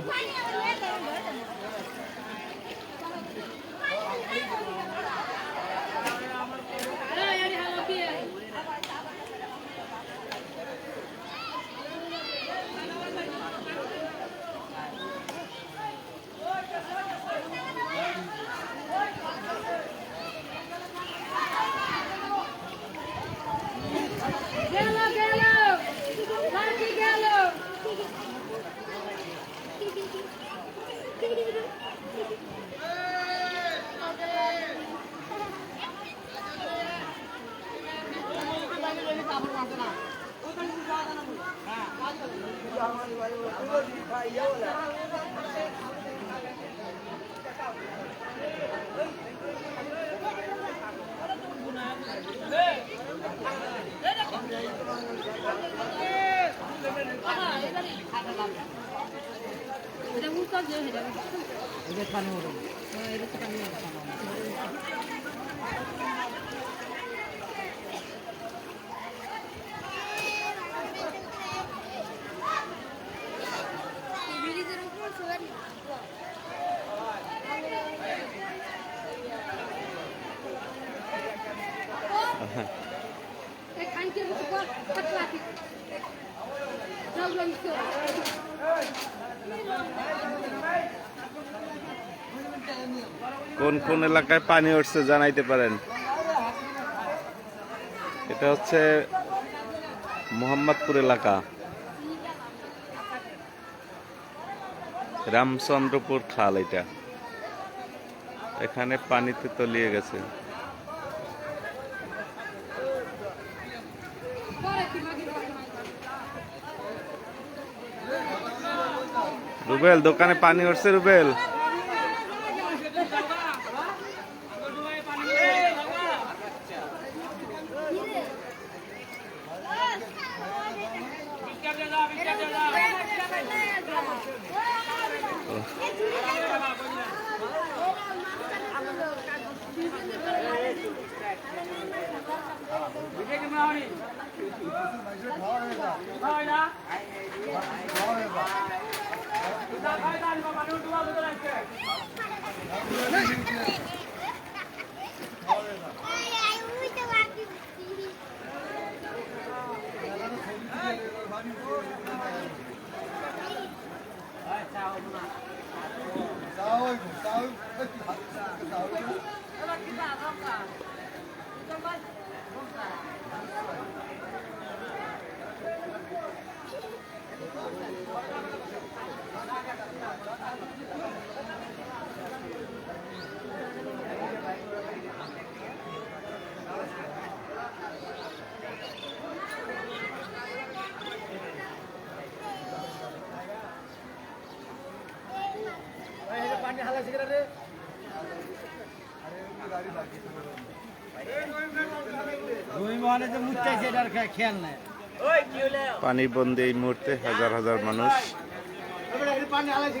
হবে এটা উত্তর দিয়ে এটা এটা পানি ওরম এটা তো পানি ব্রিজের উপর সবাই এই খানকে উপর পাতলা কি যাও যাও কোন কোন এলাকায় পানি উঠছে জানাইতে পারেন? এটা হচ্ছে মোহাম্মদপুর এলাকা। রামচন্দ্রপুর খাল এটা। এখানে পানিতে তলিয়ে গেছে পরে কি মাগি রুবেল দোকানে পানি উঠছে রুবেল। পানি বন্দি এই মুহূর্তে হাজার হাজার মানুষ। পানি হালাইছে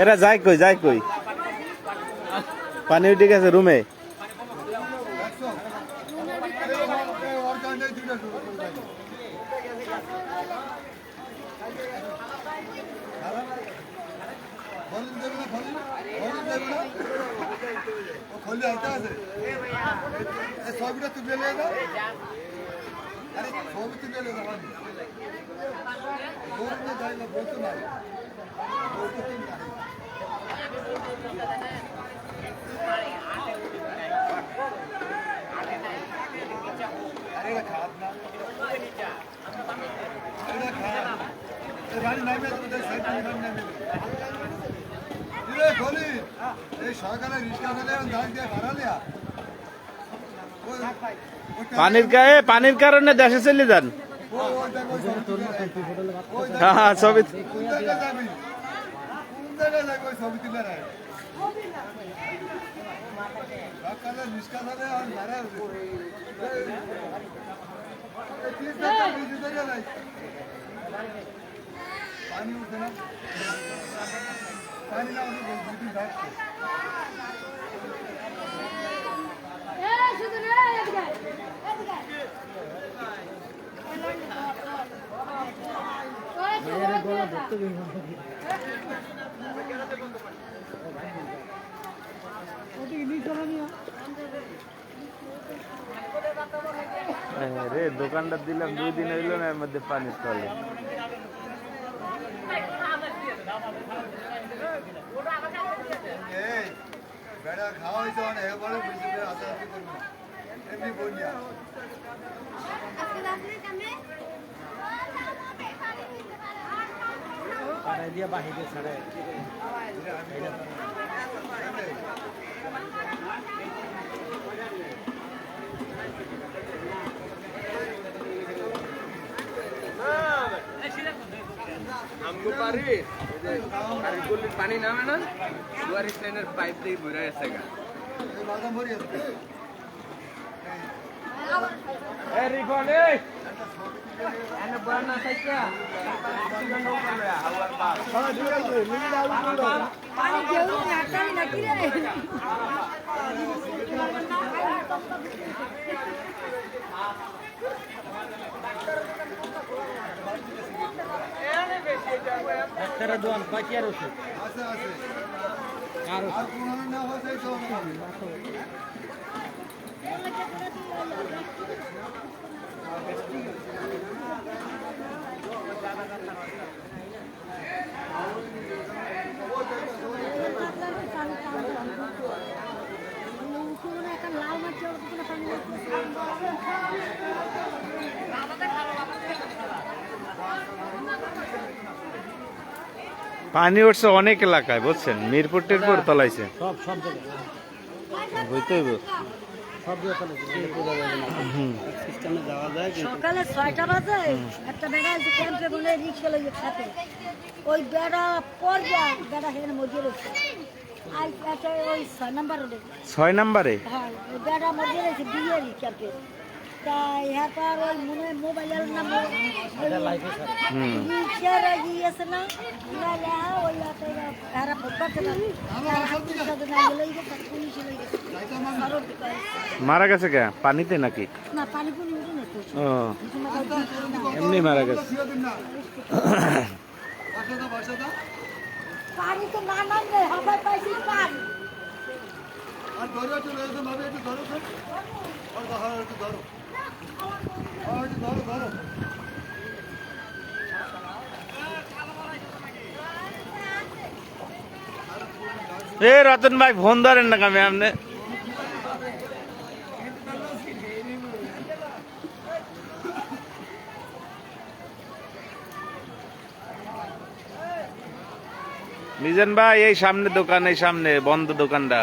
এরা যায় কই যায় কই? পানি উঠে গেছে রুমে ছবিটা তুলে ছবি তুলে পানির গায়ে পানির কারণে দেশে চলে যান। হ্যাঁ ছবি। পানি উঠে না পানি না শুধু রে এদিকে এদিকে ওই তো ওই তো হ্যাঁ, রে, দোকানটা দিলাম, দুই দিন হইল না, এর মধ্যে তলে এই খাওয়া হয়েছে অনেক হাসাহাসি এমনি বলিয়া দিয়ে বাহিরে আমগো পারি যে পানি নামে না দুয়ারি ট্রেনের পাইপ দিয়ে ভরে গেছে গা এই আছে এই ডাক্তারের দোয়ান কয়টি আর ওষুধ? আর কোনো না হচ্ছে তো হবে একটা লাল মাছ পানি পানি উঠছে অনেক এলাকায় বুঝছেন? মিরপুর টিরপুর তলাইছে। সব সব জায়গায়। বুঝতে হইব। সব জায়গায় সিস্টেমে যাওয়া যায় কিন্তু। সকালে ছয়টা বাজে একটা বেড়া আছে ক্যাম্পে বলে রিক্সা লইয়ে খাতে ওই বেড়া পর যা বেড়া হেন মজে রয়েছে আই একটা ওই ছয় নাম্বার রোডে। ছয় নাম্বারে? হ্যাঁ বেড়া মজে রয়েছে বিয়েরই ক্যাম্পে তা ইহার পর ওই মনে মোবাইলের নাম হুম। গিয়েছে না? ওই হারা। মারা গেছে কে? পানিতে নাকি? না পানি ও। এমনি মারা গেছে। পানি তো না হবে পাইছি পানি। আর ধরে একটু রয়েছে ভাবে একটু ধরো আর বাহার একটু ধরো একটু ধরো। এ, রতন ভাই, ফোন ধরেন না কামে আপনি মিজান ভাই, এই সামনে দোকান, এই সামনে বন্ধ দোকানটা।